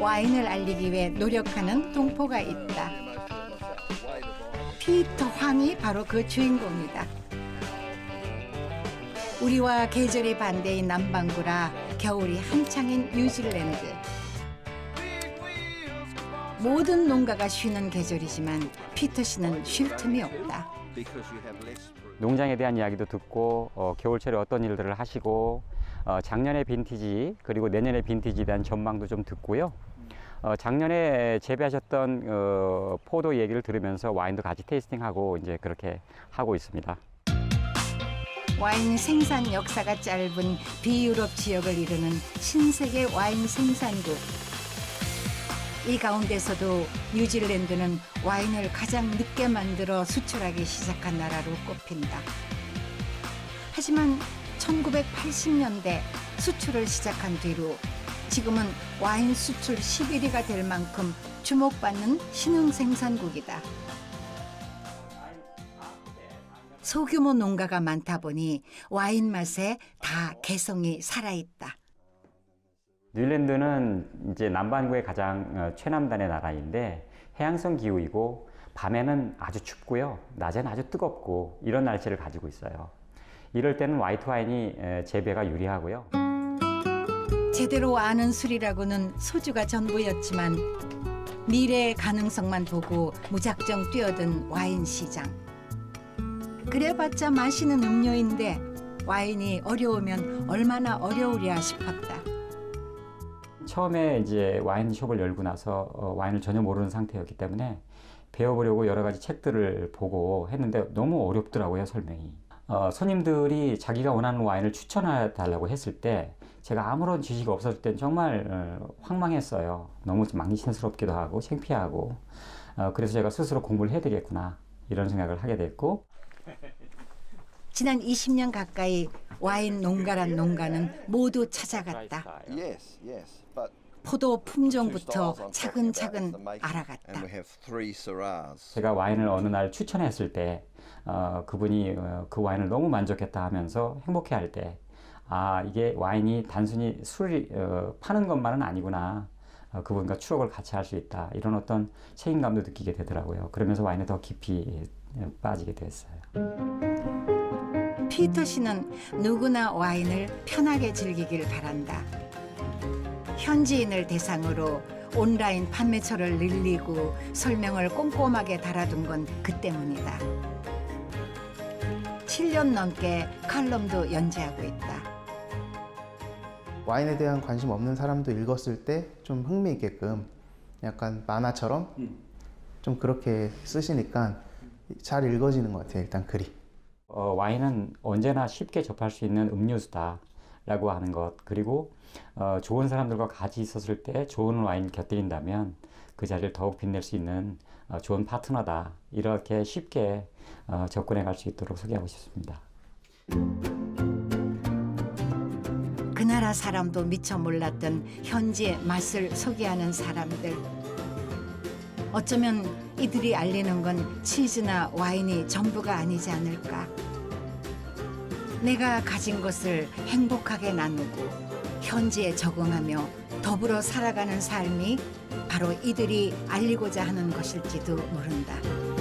와인을 알리기 위해 노력하는 동포가 있다. 피터 황이 바로 그 주인공이다. 우리와 계절이 반대인 남반구라 겨울이 한창인 뉴질랜드. 모든 농가가 쉬는 계절이지만 피터 씨는 쉴 틈이 없다. 농장에 대한 이야기도 듣고 어, 겨울철에 어떤 일들을 하시고 어, 작년의 빈티지 그리고 내년의 빈티지에 대한 전망도 좀 듣고요. 어, 작년에 재배하셨던 어, 포도 얘기를 들으면서 와인도 같이 테이스팅하고 이제 그렇게 하고 있습니다. 와인 생산 역사가 짧은 비유럽 지역을 이루는 신세계 와인 생산국. 이 가운데서도 뉴질랜드는 와인을 가장 늦게 만들어 수출하기 시작한 나라로 꼽힌다. 하지만 1980년대 수출을 시작한 뒤로 지금은 와인 수출 11위가 될 만큼 주목받는 신흥 생산국이다. 소규모 농가가 많다 보니 와인 맛에 다 개성이 살아있다. 뉴질랜드는 이제 남반구의 가장 어, 최남단의 나라인데 해양성 기후이고 밤에는 아주 춥고요, 낮에는 아주 뜨겁고 이런 날씨를 가지고 있어요. 이럴 때는 화이트 와인이 에, 재배가 유리하고요. 제대로 아는 술이라고는 소주가 전부였지만 미래의 가능성만 보고 무작정 뛰어든 와인 시장. 그래봤자 마시는 음료인데 와인이 어려우면 얼마나 어려우랴 싶었다. 처음에 이제 와인숍을 열고 나서 어, 와인을 전혀 모르는 상태였기 때문에 배워보려고 여러 가지 책들을 보고 했는데 너무 어렵더라고요 설명이. 어, 손님들이 자기가 원하는 와인을 추천해 달라고 했을 때 제가 아무런 지식이 없었을 땐 정말 어, 황망했어요. 너무 좀 망신스럽기도 하고 창피하고 어, 그래서 제가 스스로 공부를 해야 되겠구나 이런 생각을 하게 됐고 지난 20년 가까이 와인 농가란 농가는 모두 찾아갔다. Yes, yes. 포도 품종부터 차근차근 알아갔다. 제가 와인을 어느 날 추천했을 때 어, 그분이 어, 그 와인을 너무 만족했다 하면서 행복해할 때 아 이게 와인이 단순히 술을 어, 파는 것만은 아니구나. 어, 그분과 추억을 같이 할 수 있다. 이런 어떤 책임감도 느끼게 되더라고요. 그러면서 와인에 더 깊이 예, 빠지게 됐어요. 피터 씨는 누구나 와인을 편하게 즐기길 바란다. 현지인을 대상으로 온라인 판매처를 늘리고 설명을 꼼꼼하게 달아둔 건 그 때문이다. 7년 넘게 칼럼도 연재하고 있다. 와인에 대한 관심 없는 사람도 읽었을 때 좀 흥미 있게끔 약간 만화처럼 좀 그렇게 쓰시니까 잘 읽어지는 것 같아요. 일단 글이. 어, 와인은 언제나 쉽게 접할 수 있는 음료수다라고 하는 것 그리고 어, 좋은 사람들과 같이 있었을 때 좋은 와인 곁들인다면 그 자리를 더욱 빛낼 수 있는 어, 좋은 파트너다 이렇게 쉽게 어, 접근해 갈 수 있도록 소개하고 싶습니다. 그 나라 사람도 미처 몰랐던 현지의 맛을 소개하는 사람들. 어쩌면 이들이 알리는 건 치즈나 와인이 전부가 아니지 않을까. 내가 가진 것을 행복하게 나누고 현지에 적응하며 더불어 살아가는 삶이 바로 이들이 알리고자 하는 것일지도 모른다.